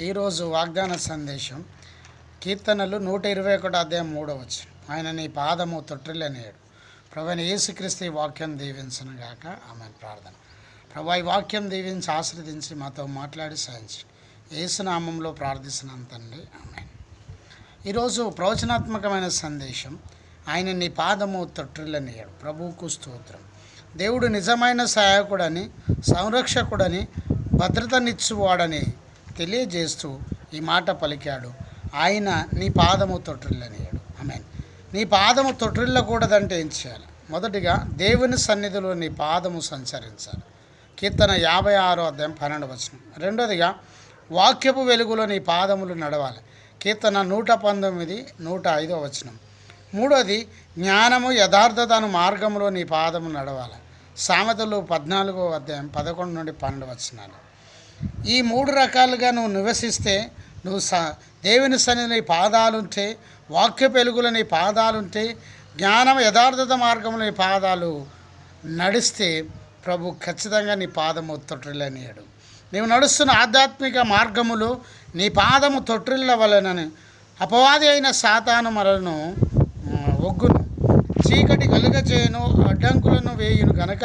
ఈరోజు వాగ్దాన సందేశం కీర్తనలు నూట ఇరవై ఒకటి అధ్యాయం మూడవచ్చు ఆయన నీ పాదము తొట్టిల్లనేడు. ప్రభు యేసుక్రీస్తు ఈ వాక్యం దీవించను గాక. ఆమె ప్రార్థన. ప్రభు ఈ వాక్యం దీవించి ఆశ్రదించి మాతో మాట్లాడి సాయించి. ఏసునామంలో ప్రార్థిస్తున్నంతండి తండ్రి. ఆమె ఈరోజు ప్రవచనాత్మకమైన సందేశం ఆయన నీ పాదము తొట్టిల్లనేయడు ప్రభువుకు స్తోత్రం. దేవుడు నిజమైన సహాయకుడని సంరక్షకుడని భద్రతనిచ్చువాడని తెలియజేస్తూ ఈ మాట పలికాడు. ఆయన నీ పాదము తొట్టిల్లనేయడు ఆమె నీ పాదము తొట్టిల్లకూడదంటే ఏం చేయాలి? మొదటిగా దేవుని సన్నిధిలో నీ పాదము సంచరించాలి. కీర్తన యాభై ఆరో అధ్యాయం పన్నెండు వచనం. రెండోదిగా వాక్యపు వెలుగులో నీ పాదములు నడవాలి. కీర్తన నూట పంతొమ్మిది నూట ఐదో వచనం. మూడోది జ్ఞానము యథార్థతను మార్గంలో నీ పాదము నడవాలి. సామెతలు పద్నాలుగో అధ్యాయం పదకొండు నుండి పన్నెండు వచనాలు. ఈ మూడు రకాలుగా నువ్వు నివసిస్తే నువ్వు స దేవుని సన్నిధి నీ పాదాలుంటే వాక్య పెలుగుల నీ పాదాలుంటే జ్ఞానం యథార్థత మార్గంలో నీ పాదాలు నడిస్తే ప్రభు ఖచ్చితంగా నీ పాదము తొట్టిల్లనియడు నీవు నడుస్తున్న ఆధ్యాత్మిక మార్గములు నీ పాదము తొట్టిల్లవలనని అపవాది అయిన సాతాను మనలను చీకటి కలుగచేయను అడ్డంకులను వేయును గనక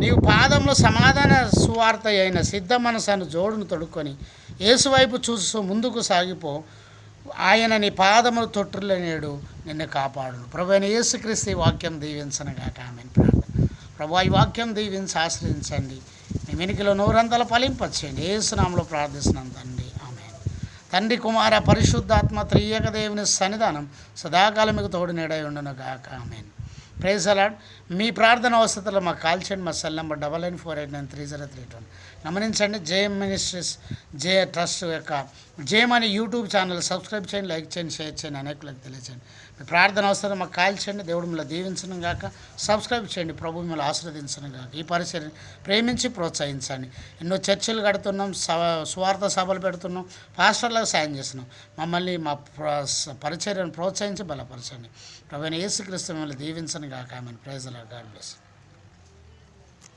నీవు పాదంలో సమాధాన సువార్త అయిన సిద్ధ మనసాను జోడును తొడుక్కొని ఏసువైపు చూస్తూ ముందుకు సాగిపో. ఆయన నీ పాదములు తొట్టులనేడు నిన్ను కాపాడును. ప్రభు అయిన యేసుక్రీస్తు వాక్యం దీవించనగా ఆమె ప్రార్థన. ప్రభు ఈ వాక్యం దీవించి ఆశ్రయించండి. మీ వెనుకలో నూరంతల ఫలింపచ్చేయండి ఏసునామలో ప్రార్థిస్తున్నాం తండ్రి. తండ్రి కుమార పరిశుద్ధాత్మ త్రియేక దేవుని సన్నిధానం సదాకాలం మీకు తోడు నీడై ఉండను గాక. ఆమెన్. ప్రైజ్ అలాడ్ మీ ప్రార్థన వసతులు మాకు కాల్ చేయండి. మా cell number double nine four eight nine three zero three two. గమనించండి జేఎం మినిస్ట్రీస్ జే ట్రస్ట్ యొక్క జేఎం అనే యూట్యూబ్ ఛానల్ సబ్స్క్రైబ్ చేయండి లైక్ చేయండి షేర్ చేయండి అనేకులకు తెలియచేయండి. మీ ప్రార్థన అవసరం మాకు కాల్ చేయండి దేవుడు మిమ్మల్ని దీవించను గాక సబ్స్క్రైబ్ చేయండి ప్రభు మిమ్మల్ని ఆశీర్వదించను గాక. ఈ పరిచయం ప్రేమించి ప్రోత్సహించండి. ఎన్నో చర్చలు కడుతున్నాం సవ- సభలు పెడుతున్నాం పాస్టర్లకు సాయం చేస్తున్నాం. మమ్మల్ని మా ప్ర- పరిచర్యను ప్రోత్సహించి బలపరచండి. ప్రభు యేసుక్రీస్తు మిమ్మల్ని దీవించను గాక ఆమెను. Praise God bless